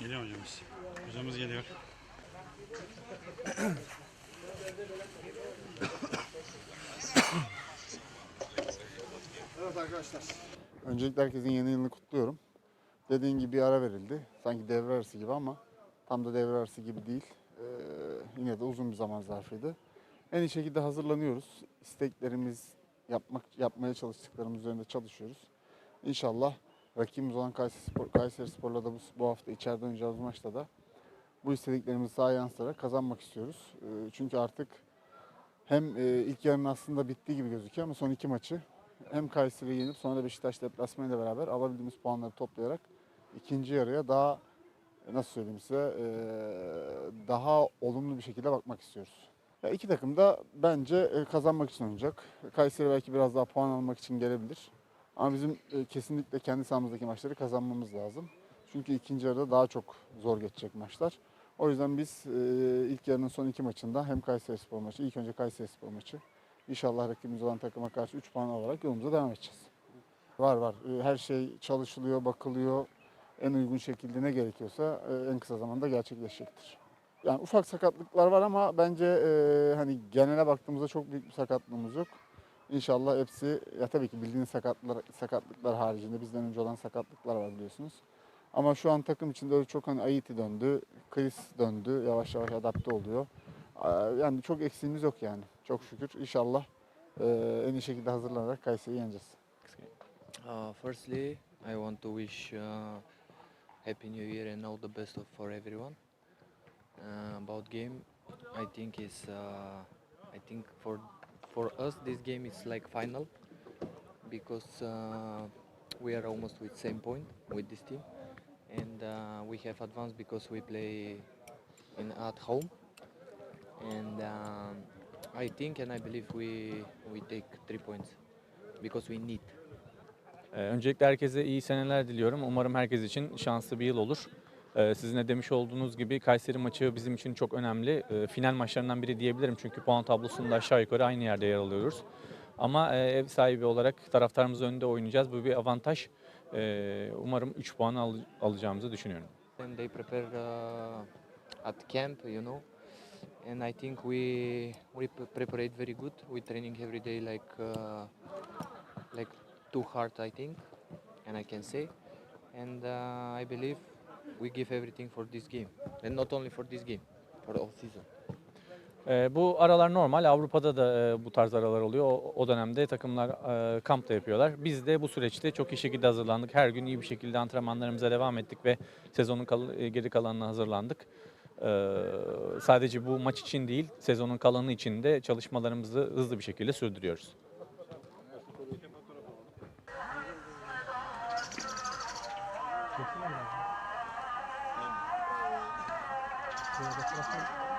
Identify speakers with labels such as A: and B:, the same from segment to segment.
A: Geliyor hocamız. Hocamız geliyor.
B: Evet arkadaşlar. Öncelikle herkesin yeni yılını kutluyorum. Dediğin gibi bir ara verildi. Sanki devre arası gibi ama tam da devre arası gibi değil. Ee, yine de uzun bir zaman zarfıydı. En iyi şekilde hazırlanıyoruz. İsteklerimiz, yapmak yapmaya çalıştıklarımız üzerinde çalışıyoruz. İnşallah rakibimiz olan Kayseri, Spor, Kayseri Spor'la da bu, bu hafta içeride oynayacağımız maçta da bu istediklerimizi sahaya yansıtarak kazanmak istiyoruz. Ee, çünkü artık hem e, ilk yarının aslında bittiği gibi gözüküyor ama son iki maçı hem Kayseri'yi yenip sonra da Beşiktaş deplasmanıyla beraber alabildiğimiz puanları toplayarak ikinci yarıya daha nasıl söyleyeyim size e, daha olumlu bir şekilde bakmak istiyoruz. Ya iki takım da bence e, kazanmak için oynayacak. Kayseri belki biraz daha puan almak için gelebilir. Ama bizim e, kesinlikle kendi sahamızdaki maçları kazanmamız lazım. Çünkü ikinci yarıda daha çok zor geçecek maçlar. O yüzden biz e, ilk yarının son iki maçında hem Kayseri Spor maçı, ilk önce Kayseri Spor maçı, İnşallah rakibimiz olan takıma karşı 3 puan alarak yolumuza devam edeceğiz. Var var. Ee, Her şey çalışılıyor, bakılıyor. En uygun şekilde ne gerekiyorsa e, en kısa zamanda gerçekleşecektir. Yani ufak sakatlıklar var ama bence e, hani genele baktığımızda çok büyük bir sakatlığımız yok. İnşallah hepsi ya tabii ki bildiğiniz sakatlıklar, sakatlıklar haricinde bizden önce olan sakatlıklar var biliyorsunuz. Ama şu an takım içinde öyle çok hani Aiti döndü, Chris döndü, yavaş yavaş adapte oluyor. Yani çok eksiğimiz yok yani. Çok şükür. İnşallah e, en iyi şekilde hazırlanarak Kayseri'yi yeneceğiz.
C: Uh, firstly, I want to wish uh, Happy New Year and all the best of, for everyone. Uh, about game, I think is uh, I think for for us this game is like final because uh, we are almost with same point with this team, and uh, we have advanced because we play in at home, and um, I think and I believe we we take three points because we need.
D: Ee, Öncelikle herkese iyi seneler diliyorum. Umarım herkes için şanslı bir yıl olur. Ee, Sizin de demiş olduğunuz gibi Kayseri maçı bizim için çok önemli. Ee, Final maçlarından biri diyebilirim çünkü puan tablosunda aşağı yukarı aynı yerde yer alıyoruz. Ama e, ev sahibi olarak taraftarımız önünde oynayacağız. Bu bir avantaj. Ee, Umarım 3 puan al- alacağımızı düşünüyorum.
C: and they prepare uh, at camp, you know. And I think we we pre- prepare very good. We training every day like uh, like too hard, I think, and I can say. And uh, I believe we give everything for this game, and not only for this game, for whole season.
D: Ee, Bu aralar normal. Avrupa'da da e, bu tarz aralar oluyor. O- O dönemde takımlar e, kampta yapıyorlar. Biz de bu süreçte çok iyi şekilde hazırlandık. Her gün iyi bir şekilde antrenmanlarımıza devam ettik ve sezonun kal- e, geri kalanına hazırlandık. Ee, Sadece bu maç için değil, sezonun kalanı için de çalışmalarımızı hızlı bir şekilde sürdürüyoruz.
E: ご覧ください。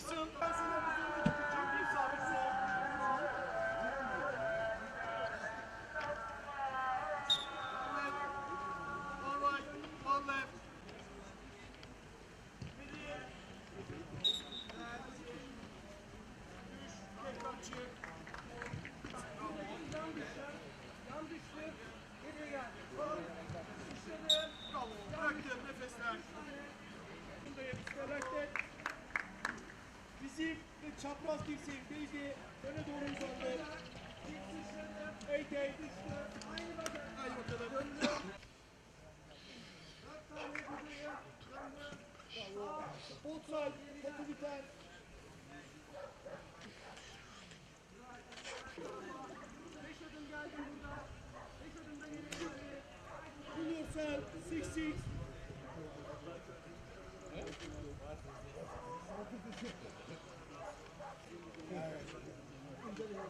E: Sıçradı. Bravo, bıraktım nefesler. Bunda yetişti, Dirseğim ve çapraz dirseğim değdi. Öne doğru uzandı. Ey ey. Haydi bakalım. Outside, topu biter. Beş adım geldim burada. Beş adımda yere gitti. Pull yourself, six six. Thank you.